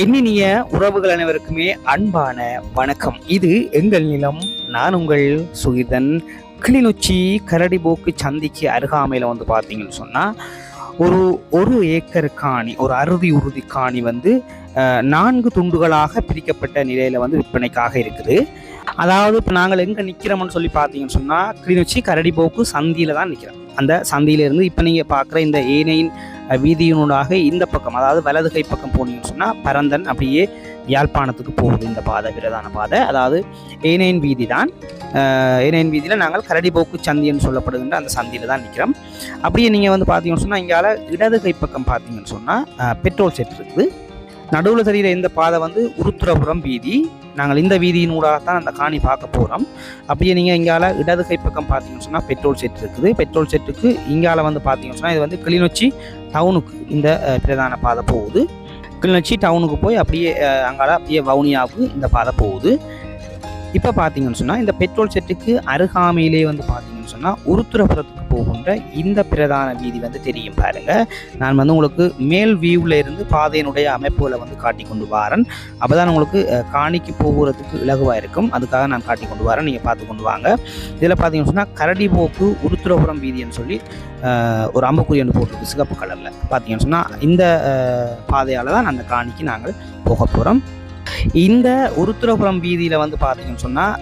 எண்ணினிய உறவுகள் அனைவருக்குமே அன்பான வணக்கம். இது எங்கள் நிலம் நான் உங்கள் சுகிதன். கிளிநொச்சி கரடிபோக்கு சந்திக்கு அருகாமையில் வந்து பார்த்தீங்கன்னு சொன்னால் ஒரு ஒரு ஏக்கர் காணி ஒரு அறுதி உறுதி காணி வந்து நான்கு துண்டுகளாக பிரிக்கப்பட்ட நிலையில் வந்து விற்பனைக்காக இருக்குது. அதாவது இப்போ நாங்கள் எங்கே நிற்கிறோம்னு சொல்லி பார்த்தீங்கன்னு சொன்னால் கிளிநொச்சி கரடிபோக்கு சந்தியில் தான் நிற்கிறோம் அந்த சந்தியிலேருந்து இப்போ நீங்கள் பார்க்குற இந்த ஏனையின் வீதியினூடாக இந்த பக்கம் அதாவது வலது கை பக்கம் போனீங்கன்னு சொன்னால் பரந்தன் அப்படியே யாழ்ப்பாணத்துக்கு போகுது இந்த பாதை பிரதான பாதை. அதாவது ஏனையின் வீதி தான். ஏனையின் வீதியில் நாங்கள் கரடிபோக்கு சந்தின்னு சொல்லப்படுகின்ற அந்த சந்தியில் தான் நிற்கிறோம் அப்படியே நீங்கள் வந்து பார்த்தீங்கன்னு சொன்னால் இங்கால இடது கை பக்கம் பார்த்தீங்கன்னு சொன்னால் பெட்ரோல் செட் இருக்குது. நடுவில் தெரிகிற இந்த பாதை வந்து உருத்துரபுரம் வீதி. நாங்கள் இந்த வீதியின் ஊடாகத்தான் அந்த காணி பார்க்க போகிறோம் அப்படியே நீங்கள் இங்கால இடது கை பக்கம் பார்த்தீங்கன்னு சொன்னால் பெட்ரோல் செட் இருக்குது. பெட்ரோல் செட்டுக்கு இங்கால வந்து பார்த்தீங்கன்னு சொன்னால் இது வந்து கிளிநொச்சி டவுனுக்கு இந்த பிரதான பாதை போகுது. கிளிநொச்சி டவுனுக்கு போய் அப்படியே அங்கால அப்படியே வவுனியாவுக்கு இந்த பாதை போகுது. இப்போ பார்த்தீங்கன்னு சொன்னால் இந்த பெட்ரோல் செட்டுக்கு அருகாமையிலே வந்து பார்த்தீங்கன்னு சொன்னால் உருத்துரபுரத்துக்கு போகின்ற இந்த பிரதான வீதி வந்து தெரியும் பாருங்க. நான் வந்து உங்களுக்கு மேல் வியூவில் இருந்து பாதையினுடைய அமைப்புகளை வந்து காட்டி கொண்டு வரேன். அப்போ தான் உங்களுக்கு காணிக்கு போகிறதுக்கு இலகுவாக இருக்கும். அதுக்காக நான் காட்டி கொண்டு வரேன். நீங்கள் பார்த்து கொண்டு வாங்க. இதில் பார்த்தீங்கன்னு சொன்னால் கரடிபோக்கு உருத்துரபுரம் வீதின்னு சொல்லி ஒரு அம்புக்குறி ஒன்று போட்டிருக்கு சிகப்பு கலரில். பார்த்தீங்கன்னு சொன்னால் இந்த பாதையால் தான் அந்த காணிக்கு நாங்கள் போக போகிறோம் இந்த உருத்துரபுரம் வீதியில் வந்து பார்த்தீங்கன்னு சொன்னால்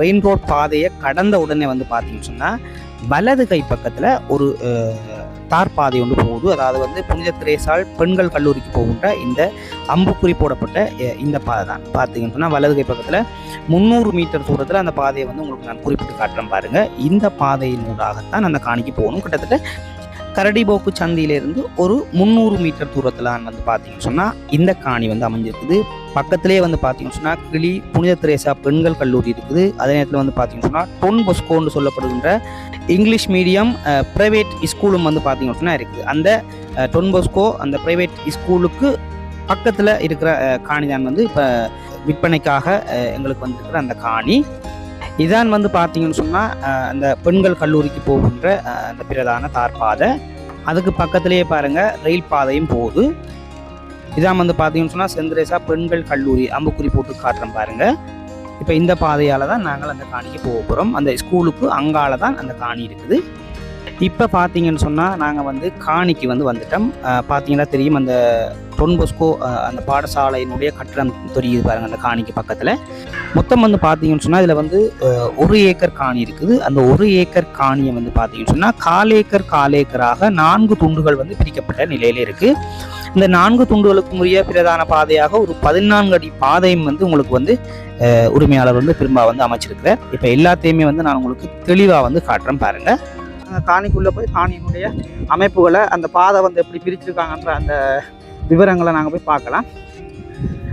ரெயின் ரோட் பாதையை கடந்த உடனே வந்து பார்த்தீங்கன்னு சொன்னால் வலது கை பக்கத்தில் ஒரு தார் பாதை ஒன்று போகுது. அதாவது வந்து புனித திரேசால் பெண்கள் கல்லூரிக்கு போகின்ற இந்த அம்புக்குறி போடப்பட்ட இந்த பாதை தான். பார்த்தீங்கன்னு சொன்னால் வலது கை பக்கத்தில் முந்நூறு மீட்டர் தூரத்தில் அந்த பாதையை வந்து உங்களுக்கு நான் குறிப்பிட்டு காட்டுறேன் பாருங்கள் இந்த பாதையின் ஊடாகத்தான் அந்த காணிக்கு போகணும். கிட்டத்தட்ட கரடிபோக்கு சந்தியிலிருந்து ஒரு முந்நூறு மீட்டர் தூரத்தில் வந்து பார்த்தீங்கன்னு சொன்னால் இந்த காணி வந்து அமைஞ்சிருக்குது. பக்கத்திலே வந்து பார்த்தீங்கன்னு சொன்னால் கிளி புனித திரேசா பெண்கள் கல்லூரி இருக்குது. அதே நேரத்தில் வந்து பார்த்தீங்கன்னு சொன்னால் டொன் பொஸ்கோன்னு சொல்லப்படுகின்ற இங்கிலீஷ் மீடியம் ப்ரைவேட் ஸ்கூலும் வந்து பார்த்தீங்கன்னு சொன்னால் இருக்குது. அந்த டொன் பொஸ்கோ அந்த ப்ரைவேட் ஸ்கூலுக்கு பக்கத்தில் இருக்கிற காணிதான் காணி தான் வந்து இப்போ விற்பனைக்காக எங்களுக்கு வந்திருக்கிற அந்த காணி. இதான் வந்து பார்த்தீங்கன்னு சொன்னால் அந்த பெண்கள் கல்லூரிக்கு போகின்ற அந்த பிரதான தார் பாதை அதுக்கு பக்கத்திலேயே பாருங்கள் ரயில் பாதையும் போகுது. இதான் வந்து பார்த்தீங்கன்னு சொன்னால் செந்திரேசா பெண்கள் கல்லூரி அம்புக்குறி போட்டு காட்டுறோம் பாருங்கள் இப்போ இந்த பாதையால் தான் நாங்கள் அந்த காணிக்கு போக போகிறோம் அந்த ஸ்கூலுக்கு அங்கால தான் அந்த காணி இருக்குது. இப்போ பார்த்தீங்கன்னு சொன்னால் நாங்கள் வந்து காணிக்கு வந்து வந்துட்டோம். பார்த்தீங்கன்னா தெரியும் அந்த டொன்பொஸ்கோ அந்த பாடசாலையினுடைய கட்டிடம் தெரியுது பாருங்கள் அந்த காணிக்கு பக்கத்தில். மொத்தம் வந்து பார்த்தீங்கன்னு சொன்னால் இதில் வந்து ஒரு ஏக்கர் காணி இருக்குது. அந்த ஒரு ஏக்கர் காணியை வந்து பார்த்தீங்கன்னு சொன்னால் காலேக்கர் காலேக்கராக நான்கு துண்டுகள் வந்து பிரிக்கப்பட்ட நிலையில் இருக்குது இந்த நான்கு துண்டுகளுக்கும் உரிய பிரதான பாதையாக ஒரு பதினான்கு அடி பாதையும் வந்து உங்களுக்கு வந்து உரிமையாளர் வந்து திரும்ப வந்து அமைச்சிருக்கிறார். இப்போ எல்லாத்தையுமே வந்து நான் உங்களுக்கு தெளிவாக வந்து காட்டுறேன் பாருங்கள் காணிக்குள்ளே போய் காணியினுடைய அமைப்புகளை அந்த பாதை வந்து எப்படி பிரிச்சிருக்காங்கன்ற அந்த விவரங்களை நாங்கள் போய் பார்க்கலாம்.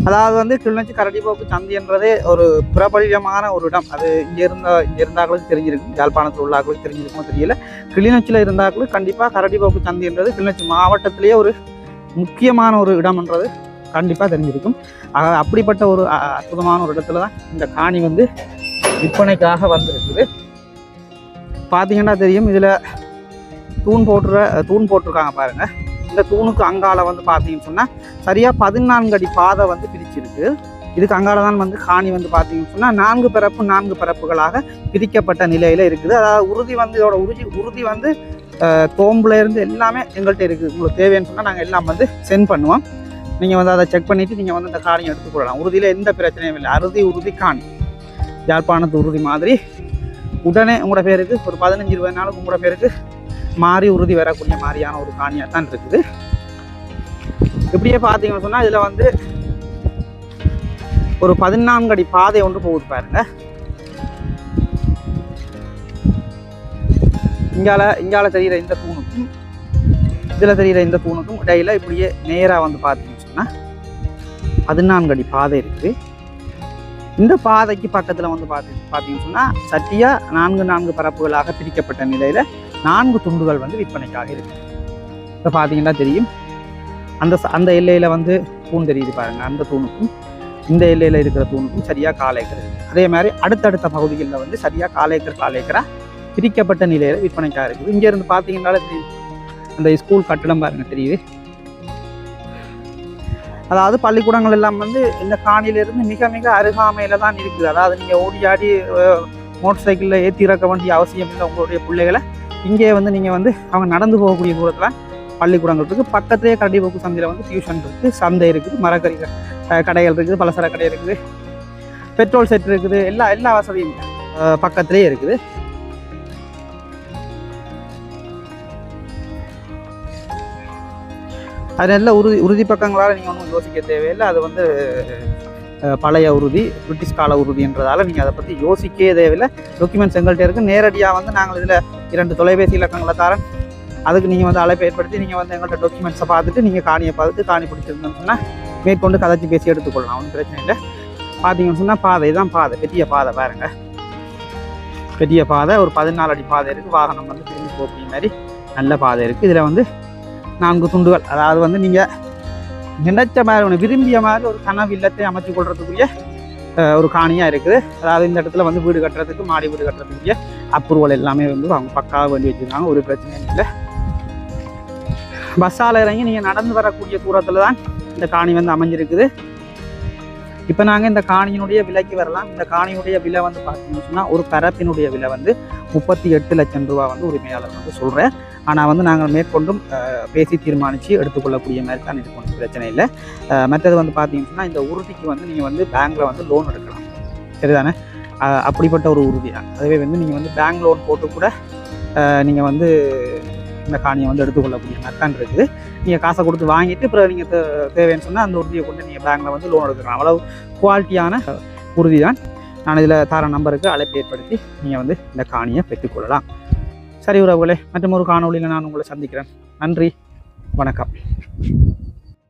அதாவது வந்து கிளிநொச்சி கரடிபோக்கு சந்தைன்றதே ஒரு பிரபல்யமான ஒரு இடம். அது இங்கே இருந்த இங்கே இருந்தாக்களுக்கு தெரிஞ்சிருக்கும். யாழ்ப்பாணத்தில் உள்ளாக்களுக்கு தெரிஞ்சிருக்குமோ தெரியல. கிளிநொச்சியில் இருந்தாக்களுக்கு கண்டிப்பாக கரடிபோக்கு சந்தைன்றது கிளிநொச்சி மாவட்டத்திலேயே ஒரு முக்கியமான ஒரு இடம்ன்றது கண்டிப்பாக தெரிஞ்சிருக்கும். ஆக அப்படிப்பட்ட ஒரு அ- அற்புதமான ஒரு இடத்துல தான் இந்த காணி வந்து விற்பனைக்காக வந்திருக்குது. பார்த்தீங்கன்னா தெரியும். இதில் தூண் போட்டுற தூண் போட்டிருக்காங்க பாருங்கள் இந்த தூணுக்கு அங்கால வந்து பார்த்தீங்கன்னு சொன்னால் சரியாக பதினான்கு அடி பாதை வந்து பிரிச்சிருக்கு. இதுக்கு அங்கால தான் வந்து காணி வந்து பார்த்தீங்கன்னு சொன்னால் நான்கு பிறப்பு நான்கு பிறப்புகளாக பிரிக்கப்பட்ட நிலையில் இருக்குது. அதாவது உறுதி வந்து இதோட உறுதி உறுதி வந்து தோம்புலேருந்து எல்லாமே எங்கள்கிட்ட இருக்குது. உங்களுக்கு தேவைன்னு சொன்னால் நாங்கள் எல்லாம் வந்து சென்ட் பண்ணுவோம். நீங்கள் வந்து அதை செக் பண்ணிவிட்டு நீங்கள் வந்து அந்த காணியை எடுத்துக்கொள்ளலாம் உறுதியில் எந்த பிரச்சனையும் இல்லை. அறுதி உறுதி காணி. யாழ்ப்பாணத்து உறுதி மாதிரி. உடனே உங்களோட பேருக்கு ஒரு பதினஞ்சு இருபது நாளுக்கு உங்களோட பேருக்கு மாறி உறுதி வரக்கூடிய மாதிரியான ஒரு காணியாக தான் இருக்குது. இப்படியே பார்த்தீங்கன்னு சொன்னால் இதில் வந்து ஒரு பதினான்கு அடி பாதை ஒன்று போகுது பாருங்க. இங்கால இங்கால தெரிகிற இந்த தூணுக்கும் இதில் தெரிகிற இந்த தூணுக்கும் இடையில இப்படியே நேராக வந்து பார்த்தீங்கன்னு சொன்னால் பதினான்கு அடி பாதை இருக்குது இந்த பாதைக்கு பக்கத்தில் வந்து பார்த்து பார்த்தீங்கன்னு சொன்னால் சட்டியாக நான்கு நான்கு பரப்புகளாக பிரிக்கப்பட்ட நிலையில் நான்கு துண்டுகள் வந்து விற்பனைக்காக இருக்கு. இப்போ பார்த்தீங்கன்னா தெரியும். அந்த அந்த எல்லையில் வந்து தூண் தெரியுது பாருங்க. அந்த தூணுக்கும் இந்த எல்லையில் இருக்கிற தூணுக்கும் சரியாக காலேக்கர் இருக்குது அதே மாதிரி அடுத்தடுத்த பகுதிகளில் வந்து சரியாக காலேக்கர் காலேக்கராக பிரிக்கப்பட்ட நிலையில் விற்பனைக்காக இருக்குது. இங்கேருந்து பார்த்தீங்கன்னாலே தெரியும். அந்த ஸ்கூல் கட்டடம் பாருங்க தெரியுது. அதாவது பள்ளிக்கூடங்கள் எல்லாம் வந்து இந்த காணியிலிருந்து மிக மிக அருகாமையில் தான் இருக்குது. அதாவது நீங்கள் ஓடி ஆடி மோட்டர் சைக்கிளில் ஏற்றி இறக்க வேண்டிய அவசியம் இல்லை உங்களுடைய பிள்ளைகளை. இங்கே வந்து நீங்கள் வந்து அவங்க நடந்து போகக்கூடிய தூரத்தில் பள்ளிக்கூடங்கள் இருக்குது பக்கத்துலேயே கரடிபோக்கு சந்தையில் வந்து டியூஷன் இருக்குது சந்தை இருக்குது மரக்கறி க- கடைகள் இருக்குது பலசர கடை இருக்குது பெட்ரோல் செட் இருக்குது எல்லா எல்லா வசதியும் பக்கத்துலேயே இருக்குது. அது நல்ல உறுதி உறுதி பக்கங்களால் நீங்கள் ஒன்றும் யோசிக்க தேவையில்லை. அது வந்து பழைய உறுதி பிரிட்டிஷ் கால உறுதின்றதால நீங்கள் அதை பற்றி யோசிக்கவே தேவையில்லை. டாக்குமெண்ட்ஸ் எங்கள்கிட்ட இருக்குது நேரடியாக வந்து நாங்கள் இதில் இரண்டு தொலைபேசி இலக்கங்களை தரேன். அதுக்கு நீங்கள் வந்து அழைப்பு ஏற்படுத்தி நீங்கள் வந்து எங்கள்கிட்ட டாக்குமெண்ட்ஸை பார்த்துட்டு நீங்கள் காணியை பார்த்துட்டு காணி பிடிச்சிருந்தோம்னு சொன்னால் மேற்கொண்டு கதைச்சி பேசி எடுத்துக்கொள்ளலாம். ஒன்றும் பிரச்சனை இல்லை. பார்த்தீங்கன்னு சொன்னால் பாதை தான் பாதை. பெரிய பாதை பாருங்க. பெரிய பாதை ஒரு பதினாலு அடி பாதை இருக்குது வாகனம் வந்து திரும்பி போகிற மாதிரி நல்ல பாதை இருக்குது இதில் வந்து நான்கு துண்டுகள். அதாவது வந்து நீங்கள் நினைச்ச மாதிரி ஒன்று விரும்பிய மாதிரி ஒரு கனவு இல்லத்தை அமைச்சு கொள்றதுக்குரிய ஒரு காணியாக இருக்குது. அதாவது இந்த இடத்துல வந்து வீடு கட்டுறதுக்கு மாடி வீடு கட்டுறதுக்கு அப்ரூவல் எல்லாமே வந்து அவங்க பக்காவாக வேண்டி வச்சுருக்காங்க. ஒரு பிரச்சனையும் இல்லை. பஸ்ஸால் இறங்கி நீங்கள் நடந்து வரக்கூடிய தூரத்தில் தான் இந்த காணி வந்து அமைஞ்சிருக்குது. இப்போ நாங்கள் இந்த காணியினுடைய விலைக்கு வரலாம். இந்த காணியினுடைய விலை வந்து பார்த்தீங்கன்னு சொன்னால் ஒரு பரப்பினுடைய விலை வந்து முப்பத்தி எட்டு லட்சம் ரூபா வந்து உரிமையாளர் வந்து சொல்கிறேன் ஆனால் வந்து நாங்கள் மேற்கொண்டும் பேசி தீர்மானித்து எடுத்துக்கொள்ளக்கூடிய மாதிரி தான் இது ஒன்றும் பிரச்சனை இல்லை. மற்றது வந்து பார்த்தீங்கன்னு இந்த உறுதிக்கு வந்து நீங்கள் வந்து பேங்க்கில் வந்து லோன் எடுக்கலாம். சரிதானே? அப்படிப்பட்ட ஒரு உறுதி. தான் அதுவே வந்து நீங்கள் வந்து பேங்க் லோன் போட்டு கூட நீங்கள் வந்து இந்த காணியை வந்து எடுத்துக்கொள்ளக்கூடிய மாதிரி தான் இருக்குது. நீங்கள் காசை கொடுத்து வாங்கிட்டு அப்புறம் நீங்கள் தேவைன்னு சொன்னால் அந்த உறுதியை கொண்டு நீங்கள் பேங்க்கில் வந்து லோன் எடுக்கலாம். அவ்வளவு குவாலிட்டியான உறுதி தான். நான் இதில் தர நம்பருக்கு அழைப்பு ஏற்படுத்தி நீங்கள் வந்து இந்த காணியை பெற்றுக்கொள்ளலாம் சரி உறவுகளே மற்றும் ஒரு காணொலியில் நான் உங்களை சந்திக்கிறேன். நன்றி வணக்கம்.